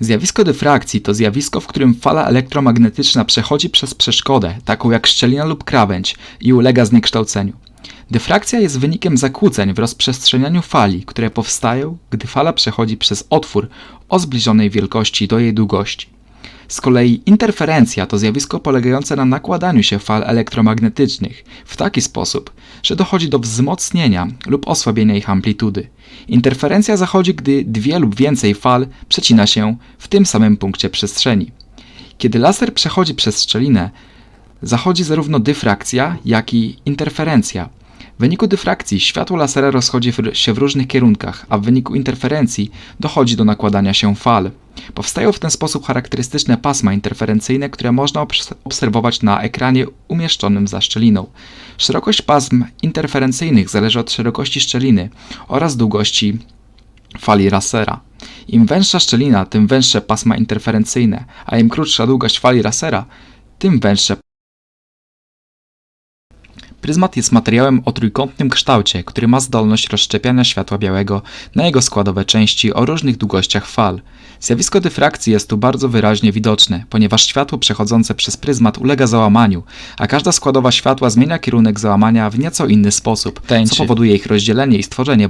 Zjawisko dyfrakcji to zjawisko, w którym fala elektromagnetyczna przechodzi przez przeszkodę, taką jak szczelina lub krawędź, i ulega zniekształceniu. Dyfrakcja jest wynikiem zakłóceń w rozprzestrzenianiu fali, które powstają, gdy fala przechodzi przez otwór o zbliżonej wielkości do jej długości. Z kolei interferencja to zjawisko polegające na nakładaniu się fal elektromagnetycznych w taki sposób, że dochodzi do wzmocnienia lub osłabienia ich amplitudy. Interferencja zachodzi, gdy dwie lub więcej fal przecina się w tym samym punkcie przestrzeni. Kiedy laser przechodzi przez szczelinę, zachodzi zarówno dyfrakcja, jak i interferencja. W wyniku dyfrakcji światło lasera rozchodzi się w różnych kierunkach, a w wyniku interferencji dochodzi do nakładania się fal. Powstają w ten sposób charakterystyczne pasma interferencyjne, które można obs- obserwować na ekranie umieszczonym za szczeliną. Szerokość pasm interferencyjnych zależy od szerokości szczeliny oraz długości fali lasera. Im węższa szczelina, tym węższe pasma interferencyjne, a im krótsza długość fali lasera, tym węższe Pryzmat jest materiałem o trójkątnym kształcie, który ma zdolność rozszczepiania światła białego na jego składowe części o różnych długościach fal. Zjawisko dyfrakcji jest tu bardzo wyraźnie widoczne, ponieważ światło przechodzące przez pryzmat ulega załamaniu, a każda składowa światła zmienia kierunek załamania w nieco inny sposób, co powoduje ich rozdzielenie i stworzenie